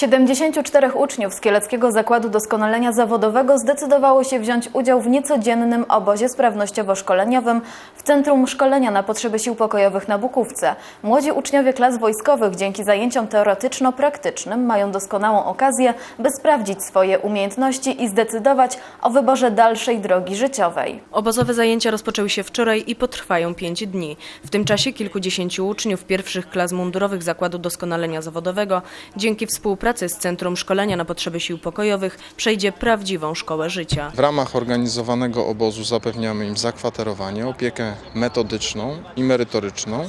74 uczniów z Kieleckiego Zakładu Doskonalenia Zawodowego zdecydowało się wziąć udział w niecodziennym obozie sprawnościowo-szkoleniowym w Centrum Szkolenia na potrzeby Sił Pokojowych na Bukówce. Młodzi uczniowie klas wojskowych dzięki zajęciom teoretyczno-praktycznym mają doskonałą okazję, by sprawdzić swoje umiejętności i zdecydować o wyborze dalszej drogi życiowej. Obozowe zajęcia rozpoczęły się wczoraj i potrwają pięć dni. W tym czasie kilkudziesięciu uczniów pierwszych klas mundurowych Zakładu Doskonalenia Zawodowego dzięki współpracy z Centrum Szkolenia na potrzeby Sił Pokojowych przejdzie prawdziwą szkołę życia. W ramach organizowanego obozu zapewniamy im zakwaterowanie, opiekę metodyczną i merytoryczną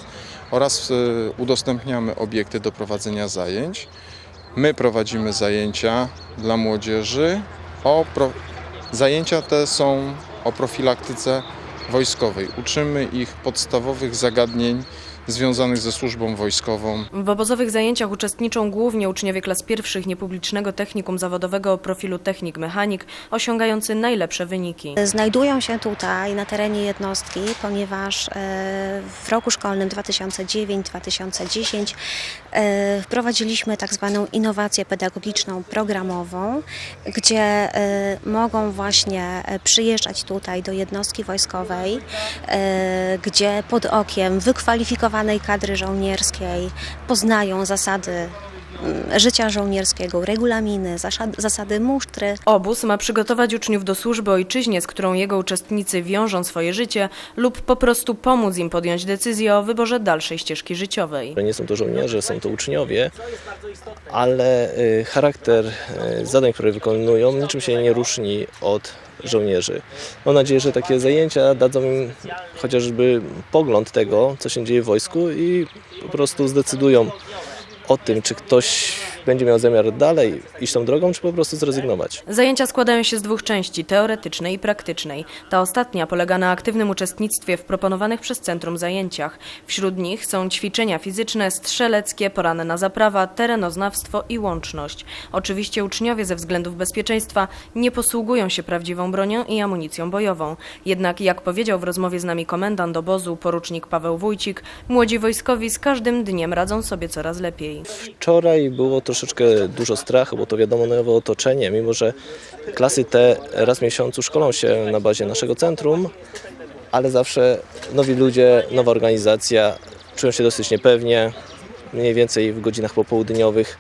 oraz y, udostępniamy obiekty do prowadzenia zajęć. My prowadzimy zajęcia dla młodzieży. O pro... Zajęcia te są o profilaktyce wojskowej. Uczymy ich podstawowych zagadnień związanych ze służbą wojskową, W obozowych zajęciach uczestniczą głównie uczniowie klas pierwszych niepublicznego technikum zawodowego o profilu technik-mechanik, osiągający najlepsze wyniki. Znajdują się tutaj na terenie jednostki, ponieważ e, w roku szkolnym 2009-2010 e, wprowadziliśmy tak zwaną innowację pedagogiczną programową, gdzie e, mogą właśnie przyjeżdżać tutaj do jednostki wojskowej, gdzie pod okiem wykwalifikowanej kadry żołnierskiej poznają zasady życia żołnierskiego, regulaminy, zasad- zasady musztry, Obóz ma przygotować uczniów do służby ojczyźnie, z którą jego uczestnicy wiążą swoje życie, lub po prostu pomóc im podjąć decyzję o wyborze dalszej ścieżki życiowej. Nie są to żołnierze, są to uczniowie, ale y, charakter y, zadań, które wykonują, niczym się nie różni od żołnierzy. Mam nadzieję, że takie zajęcia dadzą im chociażby pogląd tego, co się dzieje w wojsku i po prostu zdecydują o tym, czy ktoś będzie miał zamiar dalej iść tą drogą, czy po prostu zrezygnować. Zajęcia składają się z dwóch części, teoretycznej i praktycznej. Ta ostatnia polega na aktywnym uczestnictwie w proponowanych przez centrum zajęciach. Wśród nich są ćwiczenia fizyczne, strzeleckie, poranna zaprawa, terenoznawstwo i łączność. Oczywiście uczniowie ze względów bezpieczeństwa nie posługują się prawdziwą bronią i amunicją bojową. Jednak, jak powiedział w rozmowie z nami komendant obozu, porucznik Paweł Wójcik, młodzi wojskowi z każdym dniem radzą sobie coraz lepiej. Wczoraj było troszeczkę dużo strachu, bo to wiadomo nowe otoczenie, mimo że klasy te raz w miesiącu szkolą się na bazie naszego centrum, ale zawsze nowi ludzie, nowa organizacja, czują się dosyć niepewnie, mniej więcej w godzinach popołudniowych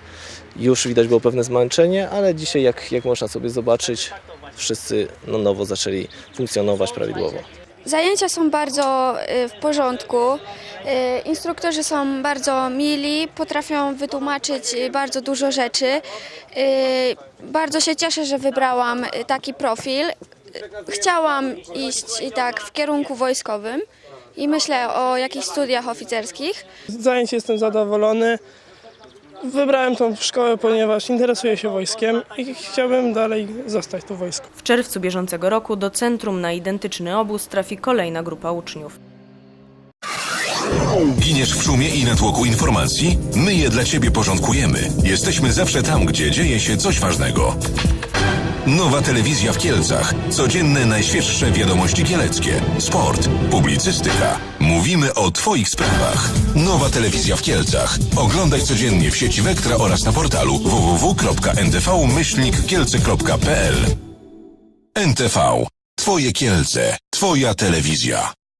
już widać było pewne zmęczenie, ale dzisiaj jak, jak można sobie zobaczyć, wszyscy no, nowo zaczęli funkcjonować prawidłowo. Zajęcia są bardzo y, w porządku. Y, Instruktorzy są bardzo mili, potrafią wytłumaczyć y, bardzo dużo rzeczy. Bardzo się cieszę, że wybrałam taki profil. Chciałam iść i tak w kierunku wojskowym i myślę o jakichś studiach oficerskich. Z zajęć jestem zadowolony. Wybrałem tą szkołę, ponieważ interesuję się wojskiem i chciałbym dalej zostać tu w wojsku. W czerwcu bieżącego roku do centrum na identyczny obóz trafi kolejna grupa uczniów. Giniesz w szumie i natłoku informacji? My je dla Ciebie porządkujemy. Jesteśmy zawsze tam, gdzie dzieje się coś ważnego. Nowa telewizja w Kielcach. Codzienne najświeższe wiadomości kieleckie. Sport, publicystyka. Mówimy o Twoich sprawach. Nowa telewizja w Kielcach. Oglądaj codziennie w sieci Wektra oraz na portalu www.ntv-kielce.pl NTV. Twoje Kielce. Twoja telewizja.